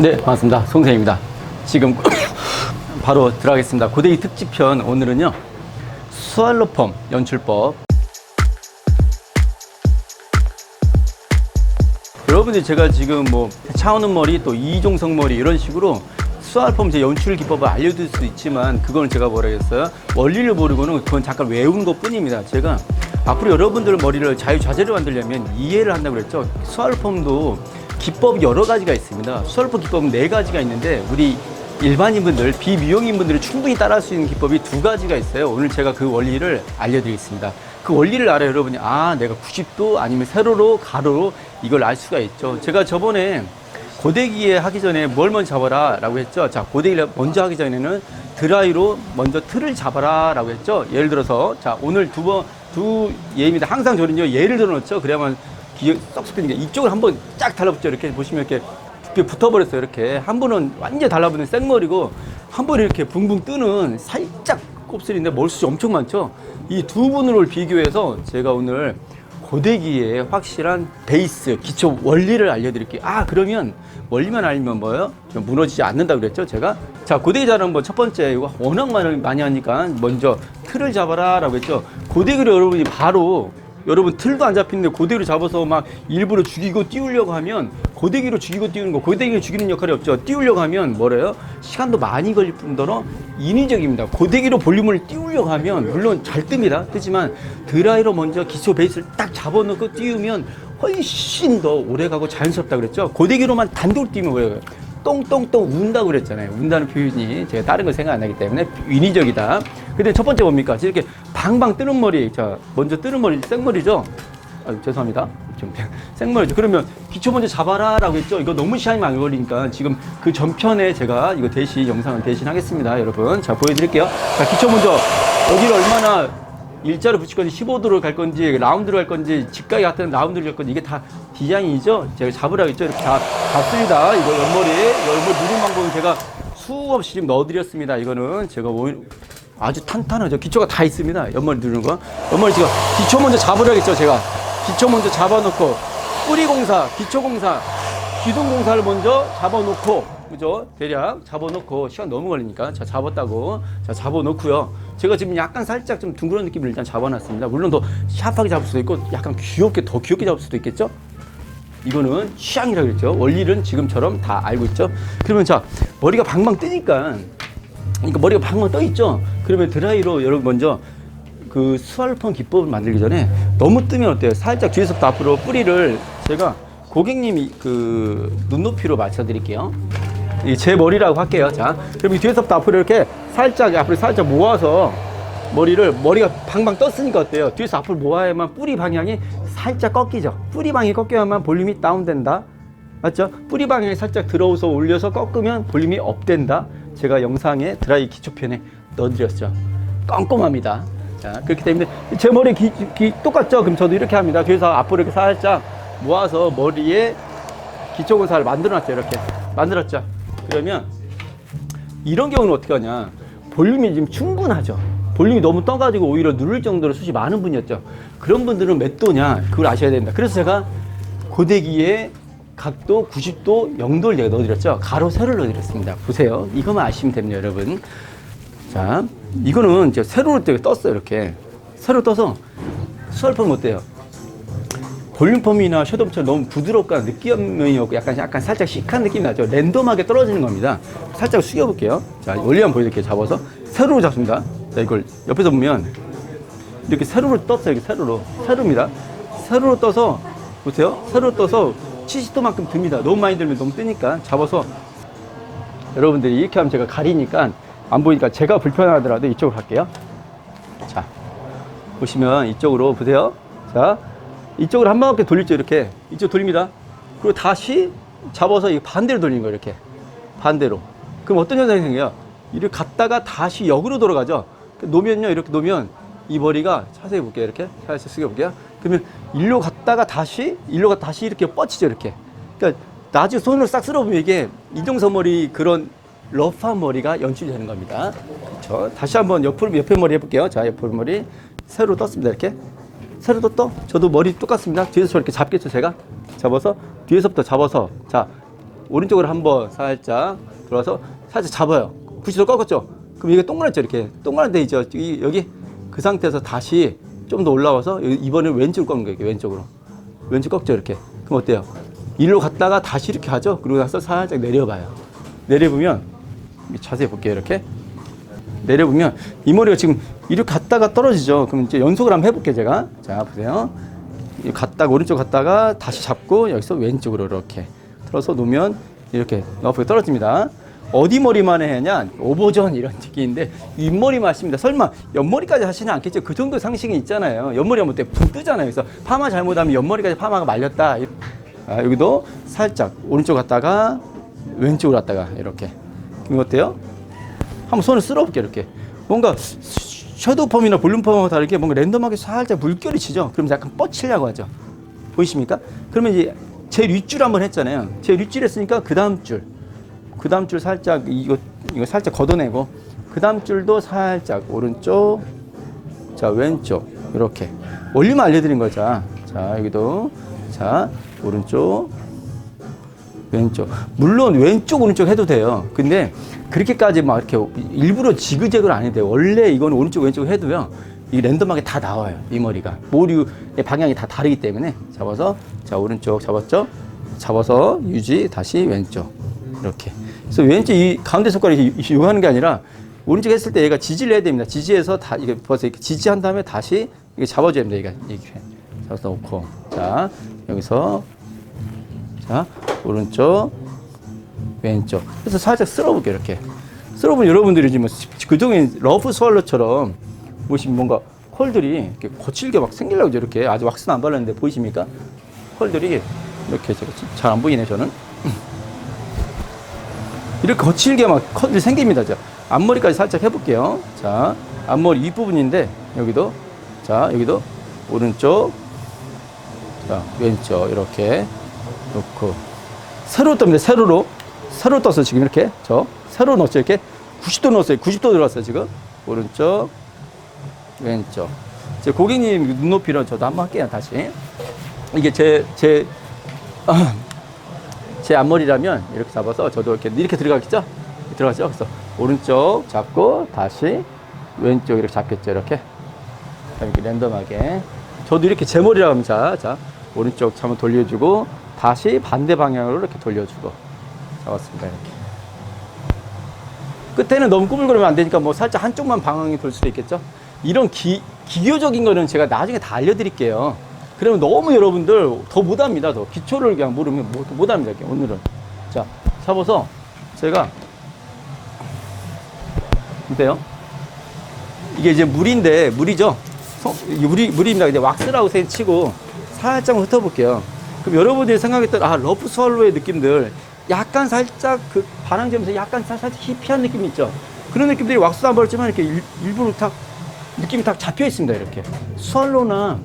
네, 반갑습니다. 송생입니다. 지금 바로 들어가겠습니다. 고데기 특집편 오늘은요. 스왈로펌 연출법. 여러분들이 제가 지금 뭐 차은우 머리 또 이종석 머리 이런 식으로 스왈펌 제 연출 기법을 알려드릴 수 있지만 그거는 제가 뭐라겠어요 원리를 모르고는 그건 잠깐 외운 것 뿐입니다 제가 앞으로 여러분들 머리를 자유자재로 만들려면 이해를 한다고 그랬죠 스왈펌도 기법 여러 가지가 있습니다. 스왈펌 기법은 네 가지가 있는데 우리 일반인분들 비미용인분들이 충분히 따라할 수 있는 기법이 두 가지가 있어요. 오늘 제가 그 원리를 알려드리겠습니다. 그 원리를 알아야 여러분이. 아 내가 90도 아니면 세로로 가로로 이걸 알 수가 있죠. 제가 저번에 고데기에 하기 전에 뭘 먼저 잡아라 라고 했죠? 자 고데기를 먼저 하기 전에는 드라이로 먼저 틀을 잡아라 라고 했죠? 예를 들어서 자 오늘 두 번 두 예입니다. 항상 저는요 예를 들어 놓죠? 그래야만 기억 쏙 섞이는 게 이쪽을 한번 쫙 달라붙죠 이렇게 보시면 이렇게 두께 붙어버렸어요 이렇게 한 분은 완전 달라붙는 생머리고 한 분이 이렇게 붕붕 뜨는 살짝 곱슬인데 머리숱이 엄청 많죠 이 두 분을 비교해서 제가 오늘 고데기의 확실한 베이스, 기초 원리를 알려드릴게요. 아, 그러면 원리만 알면 뭐예요? 좀 무너지지 않는다 그랬죠, 제가? 자, 고데기 자는 뭐첫 번째, 이거 워낙 많이 하니까 먼저 틀을 잡아라 라고 했죠. 고데기를 여러분이 바로 여러분 틀도 안 잡히는데 고데기로 잡아서 막 일부러 죽이고 띄우려고 하면 고데기로 죽이고 띄우는 거 고데기를 죽이는 역할이 없죠. 띄우려고 하면 뭐래요? 시간도 많이 걸릴 뿐더러 인위적입니다. 고데기로 볼륨을 띄우려고 하면 물론 잘 뜹니다. 뜨지만 드라이로 먼저 기초 베이스를 딱 잡아놓고 띄우면 훨씬 더 오래가고 자연스럽다 그랬죠? 고데기로만 단독 띄우면 뭐예요? 똥똥똥 운다고 그랬잖아요. 운다는 표현이 제가 다른 거 생각 안 나기 때문에 인위적이다. 근데 첫 번째 뭡니까? 이렇게 방방 뜨는 머리. 자, 먼저 뜨는 머리, 생머리죠? 아, 죄송합니다. 좀 생머리죠. 그러면 기초 먼저 잡아라라고 했죠. 이거 너무 시간이 많이 걸리니까 지금 그 전편에 제가 이거 대신 영상을 대신 하겠습니다, 여러분. 자, 보여드릴게요. 자, 기초 먼저 여기를 얼마나 일자로 붙일 건지 15도로 갈 건지 라운드로 갈 건지 직각이 같은 라운드로 갈 건지 이게 다 디자인이죠. 제가 잡으라고 했죠. 이렇게 다 잡습니다. 이거 옆머리, 옆머리 누른 방법은 제가 수없이 지금 넣어드렸습니다. 이거는 제가 뭐 아주 탄탄하죠. 기초가 다 있습니다. 옆머리 누르는 거. 옆머리 제가 기초 먼저 잡으라겠죠. 제가 기초 먼저 잡아놓고 뿌리 공사, 기초 공사, 기둥 공사를 먼저 잡아놓고 그죠? 대략 잡아놓고 시간 너무 걸리니까 자 잡았다고 자 잡아놓고요. 제가 지금 약간 살짝 좀 둥그런 느낌을 일단 잡아놨습니다. 물론 더 샤프하게 잡을 수도 있고 약간 귀엽게 더 귀엽게 잡을 수도 있겠죠? 이거는 취향이라고 그랬죠. 원리는 지금처럼 다 알고 있죠. 그러면 자 머리가 방방 뜨니까 그러니까 머리가 방방 떠 있죠. 그러면 드라이로 여러분 먼저 그 스왈펌 기법을 만들기 전에 너무 뜨면 어때요? 살짝 뒤에서부터 앞으로 뿌리를 제가 고객님이 그 눈높이로 맞춰 드릴게요. 이제 머리라고 할게요. 자, 그럼 이 뒤에서부터 앞으로 이렇게 살짝 앞으로 살짝 모아서 머리를 머리가 방방 떴으니까 어때요? 뒤에서 앞으로 모아야만 뿌리 방향이 살짝 꺾이죠. 뿌리 방향이 꺾여야만 볼륨이 다운된다. 맞죠? 뿌리 방향이 살짝 들어오서 올려서 꺾으면 볼륨이 업된다. 제가 영상에 드라이 기초편에 넣어드렸죠. 꼼꼼합니다. 자, 그렇기 때문에 제 머리 기, 기- 똑같죠? 그럼 저도 이렇게 합니다. 그래서 앞으로 이렇게 살짝 모아서 머리에 기초 공사를 만들어 놨죠. 이렇게. 만들었죠. 그러면 이런 경우는 어떻게 하냐. 볼륨이 지금 충분하죠. 볼륨이 너무 떠가지고 오히려 누를 정도로 숱이 많은 분이었죠. 그런 분들은 몇 도냐. 그걸 아셔야 된다. 그래서 제가 고데기에 각도 90도 0도를 제가 넣어드렸죠. 가로 세로를 넣어드렸습니다. 보세요. 이것만 아시면 됩니다, 여러분. 자, 이거는 제가 세로로 떴어요, 이렇게. 세로 떠서 수월펌 어때요? 볼륨펌이나 섀도우처럼 너무 부드럽거나 느끼함이 없고 약간, 약간 살짝 시크한 느낌이 나죠. 랜덤하게 떨어지는 겁니다. 살짝 숙여볼게요. 자, 원리 한번 보여드릴게요. 잡아서. 세로로 잡습니다. 자, 이걸 옆에서 보면 이렇게 세로로 떴어요. 이렇게 세로로. 세로입니다. 세로로 떠서, 보세요. 세로로 떠서 70도만큼 듭니다. 너무 많이 들면 너무 뜨니까 잡아서 여러분들이 이렇게 하면 제가 가리니까 안 보이니까 제가 불편하더라도 이쪽으로 갈게요. 자, 보시면 이쪽으로 보세요. 자, 이쪽으로 한 바퀴 돌리죠, 이렇게. 이쪽 돌립니다. 그리고 다시 잡아서 이 반대로 돌리는 거예요, 이렇게. 반대로. 그럼 어떤 현상이 생겨요? 이렇게 갔다가 다시 역으로 돌아가죠. 놓으면요, 이렇게 놓으면 이 머리가 자세히 볼게요, 이렇게. 살짝 숙여볼게요. 그러면 일로 갔다가 다시, 일로 갔다 다시 이렇게 뻗치죠, 이렇게. 그러니까 나중에 손으로 싹 쓸어보면 이게 이정서 머리 그런 러프한 머리가 연출이 되는 겁니다. 그렇죠. 다시 한번 옆으로 옆에 머리 해볼게요. 자, 옆에 머리 새로 떴습니다. 이렇게 새로 떴어. 저도 머리 똑같습니다. 뒤에서 저렇게 잡겠죠, 제가 잡아서 뒤에서부터 잡아서 자 오른쪽으로 한번 살짝 들어와서 살짝 잡아요. 90도 꺾었죠. 그럼 이게 동그랗죠 이렇게 동그란 데 있죠. 이- 여기 그 상태에서 다시 좀 더 올라와서 이- 이번엔 왼쪽으로 꺾는 거예요. 왼쪽으로 왼쪽 꺾죠 이렇게. 그럼 어때요? 일로 갔다가 다시 이렇게 하죠. 그리고 나서 살짝 내려봐요. 내려보면 자세히 볼게요 이렇게 내려보면 이 머리가 지금 이렇게 갔다가 떨어지죠. 그럼 이제 연속을 한번 해볼게요 제가. 자 보세요. 이 갔다가 오른쪽 갔다가 다시 잡고 여기서 왼쪽으로 이렇게 틀어서 놓으면 이렇게 옆에 떨어집니다. 어디 머리만 해냐? 오버전 이런 느낌인데 윗머리만 하십니다. 설마 옆머리까지 하시는 않겠죠? 그 정도 상식이 있잖아요. 옆머리 하면 붕 뜨잖아요. 그래서 파마 잘못하면 옆머리까지 파마가 말렸다. 아, 여기도 살짝 오른쪽 갔다가 왼쪽으로 갔다가 이렇게. 이거 어때요? 한번 손을 쓸어볼게요 이렇게 뭔가 섀도우 펌이나 볼륨 펌하고 다르게 뭔가 랜덤하게 살짝 물결이 치죠 그럼 약간 뻗치려고 하죠 보이십니까? 그러면 이제 제일 윗줄 한번 했잖아요 제일 윗줄 했으니까 그 다음 줄 그 다음 줄 살짝 이거 이거 살짝 걷어내고 그 다음 줄도 살짝 오른쪽 자 왼쪽 이렇게 원리만 알려드린 거죠 자 여기도 자 오른쪽 왼쪽. 물론 왼쪽 오른쪽 해도 돼요. 근데 그렇게까지 막 이렇게 일부러 지그재그를 안 해도 돼요. 원래 이건 오른쪽 왼쪽 해도요. 이 랜덤하게 다 나와요. 이 머리가. 머리의 방향이 다 다르기 때문에 잡아서 자 오른쪽 잡았죠? 잡아서 유지 다시 왼쪽 이렇게. 그래서 왼쪽 이 가운데 손가락이 이거 하는 게 아니라 오른쪽 했을 때 얘가 지지를 해야 됩니다. 지지해서 다 이게 벌써 이렇게 지지한 다음에 다시 이게 잡아줘야 됩니다. 이게 이렇게 잡아서 놓고 자 여기서 자, 오른쪽, 왼쪽. 그래서 살짝 쓸어볼게요, 이렇게. 쓸어보면 여러분들이 지금 그동안 러프 스왈러처럼 보시면 뭔가 컬들이 이렇게 거칠게 막 생기려고 이렇게 아직 왁스는 안 발랐는데 보이십니까? 컬들이 이렇게 잘안 보이네, 저는. 이렇게 거칠게 막 컬들이 생깁니다. 자, 앞머리까지 살짝 해볼게요. 자, 앞머리 윗부분인데, 여기도. 자, 여기도. 오른쪽. 자, 왼쪽. 이렇게. 놓고 세로 뜹니다. 세로로 세로 떠서 지금 이렇게 저 세로 넣었죠. 이렇게 90도 넣었어요. 90도 들어왔어요. 지금 오른쪽 왼쪽. 제 고객님 눈높이로 저도 한번 할게요. 다시 이게 제제 아, 제 앞머리라면 이렇게 잡아서 저도 이렇게 이렇게 들어가겠죠? 들어가죠. 그래서 오른쪽 잡고 다시 왼쪽 이렇게 잡겠죠. 이렇게 자, 이렇게 랜덤하게 저도 이렇게 제 머리라고 하면 자, 자 오른쪽 한번 돌려주고 다시 반대 방향으로 이렇게 돌려주고 잡았습니다. 이렇게 끝에는 너무 꾸물거리면 안 되니까 뭐 살짝 한쪽만 방향이 돌 수도 있겠죠. 이런 기, 기교적인 거는 제가 나중에 다 알려드릴게요. 그러면 너무 여러분들 더 못합니다. 더 기초를 그냥 모르면 못, 못합니다. 오늘은 자 잡아서 제가 어때요? 이게 이제 물인데 물이죠. 물이 물입니다. 이제 왁스라고 세- 치고 살짝 훑어볼게요. 그럼 여러분들이 생각했던 아 러프 스왈로의 느낌들 약간 살짝 그 반항점에서 약간 살- 살짝 히피한 느낌 있죠. 그런 느낌들이 왁스도 안 바르지만 이렇게 일, 딱 느낌이 딱 잡혀 있습니다. 이렇게 스왈로나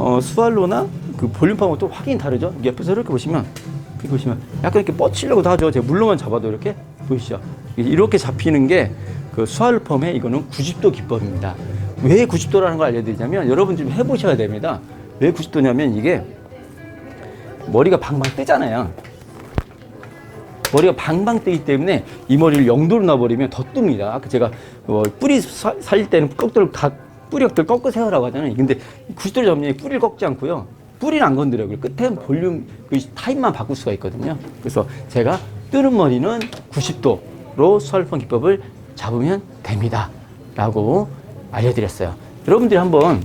어 스왈로나 그 볼륨파하고 또 확연히 다르죠. 옆에서 이렇게 보시면 이렇게 보시면 약간 이렇게 뻗치려고도 하죠. 제가 물로만 잡아도 이렇게 보이시죠. 이렇게 잡히는 게그 스왈로 펌의 이거는 90도 기법입니다. 왜 90도라는 걸 알려드리자면 여러분 좀 해보셔야 됩니다. 왜 90도냐면 이게 머리가 방방 뜨잖아요. 머리가 방방 뜨기 때문에 이 머리를 0도로 놔버리면 더 뜹니다. 제가 어, 뿌리 사- 살릴 때는 각 뿌리역들 꺾어 세우라고 하잖아요. 근데 90도로 잡으면 뿌리를 꺾지 않고요. 뿌리는 안 건드려요. 그리고 끝에 볼륨 그 타입만 바꿀 수가 있거든요. 그래서 제가 뜨는 머리는 90도로 스왈펌 기법을 잡으면 됩니다. 라고 알려드렸어요. 여러분들이 한번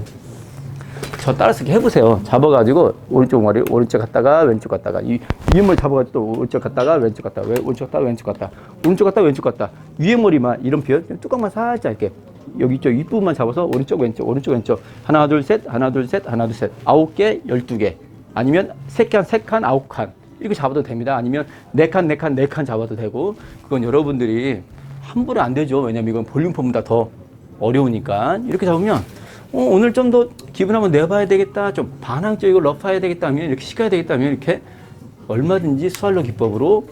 저 따라서 이렇게 해보세요. 잡아가지고 오른쪽 머리 오른쪽 갔다가 왼쪽 갔다가 이 위에 잡아가지고 또 오른쪽 갔다가 왼쪽 갔다가 왼- 오른쪽 갔다가 왼쪽 갔다 오른쪽 갔다 왼쪽 갔다 위에 머리만 이런 표현 좀 뚜껑만 살짝 이렇게 여기 쪽 윗부분만 잡아서 오른쪽 왼쪽 오른쪽 왼쪽 하나 둘 셋 하나 둘 셋 하나 둘 셋 아홉 개 열두 개 아니면 세칸세칸 아홉 칸 이렇게 잡아도 됩니다. 아니면 네칸네칸네 칸 잡아도 되고 그건 여러분들이 함부로 안 되죠. 왜냐면 이건 볼륨 펌보다 더 어려우니까 이렇게 잡으면 어, 오늘 좀 더 기분 한번 내봐야 되겠다. 좀 반항적이고 러프해야 되겠다 하면 이렇게 시켜야 되겠다 하면 이렇게 얼마든지 스왈로 기법으로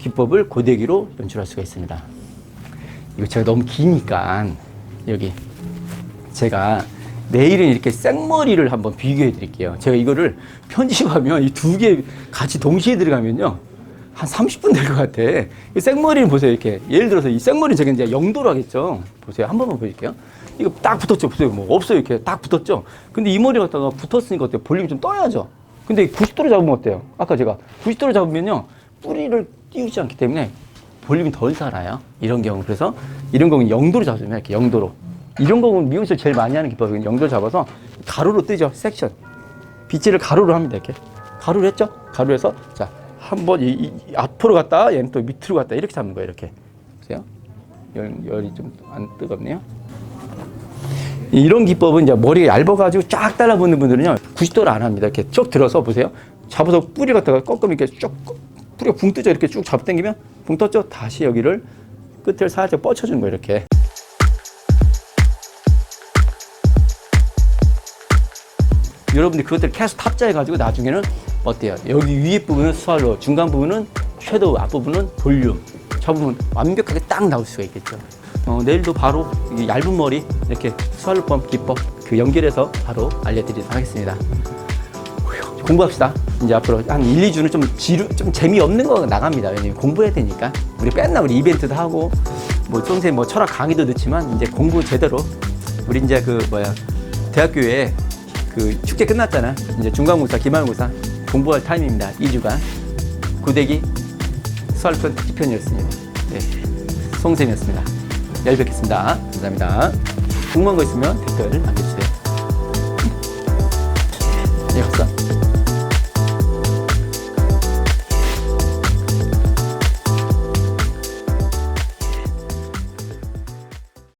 기법을 고데기로 연출할 수가 있습니다. 이거 제가 너무 기니까 여기 제가 내일은 이렇게 생머리를 한번 비교해 드릴게요. 제가 이거를 편집하면 이 두 개 같이 동시에 들어가면요. 한 30분 될 것 같아. 이 생머리는 보세요, 이렇게. 예를 들어서 이 생머리 제가 이제 영도로 하겠죠. 보세요. 한 번만 보여줄게요. 이거 딱 붙었죠. 보세요. 뭐 없어요. 이렇게 딱 붙었죠. 근데 이 머리 갖다가 붙었으니까 어때요? 볼륨이 좀 떠야죠. 근데 90도로 잡으면 어때요? 아까 제가 90도로 잡으면요. 뿌리를 띄우지 않기 때문에 볼륨이 덜 살아요. 이런 경우. 그래서 이런 경우는 영도로 잡으면 이렇게 영도로. 이런 경우는 미용실 제일 많이 하는 기법이 영도로 잡아서 가로로 뜨죠. 섹션. 빗질을 가로로 합니다. 이렇게. 가로로 했죠? 가로로 해서 자, 한번 이, 이- 이 앞으로 갔다 얘는 또 밑으로 갔다 이렇게 잡는 거예요. 이렇게. 보세요. 열, 열이 좀 안 뜨겁네요. 이런 기법은 이제 머리가 얇아가지고 쫙 달라붙는 분들은요 90도를 안 합니다. 이렇게 쭉 들어서 보세요. 잡아서 뿌리 갖다가 꺾으면 이렇게 쭉 뿌리가 붕 뜨죠. 이렇게 쭉 잡당기면 붕 떴죠. 다시 여기를 끝을 살짝 뻗쳐주는 거예요. 이렇게. 여러분들이 그것들을 계속 탑재해가지고 나중에는 어때요? 여기 위에 부분은 스왈로, 중간 부분은 섀도우, 앞부분은 볼륨. 저 부분 완벽하게 딱 나올 수가 있겠죠. 어, 내일도 바로 이 얇은 머리 이렇게 스왈로펌 기법 그 연결해서 바로 알려드리도록 하겠습니다. 휴, 공부합시다. 이제 앞으로 한 1, 2주는 좀 지루, 좀 재미없는 거 나갑니다. 왜냐면 공부해야 되니까. 우리 맨날 우리 이벤트도 하고, 뭐, 평소에 뭐 철학 강의도 듣지만, 이제 공부 제대로, 우리 이제 그, 뭐야, 대학교에 그 축제 끝났잖아. 이제 중간고사, 기말고사 공부할 타임입니다. 2주간. 고데기 수학편 특집편이었습니다. 네. 송쌤이었습니다. 내일 뵙겠습니다. 감사합니다. 궁금한 거 있으면 댓글 남겨주세요. 예, 갔어?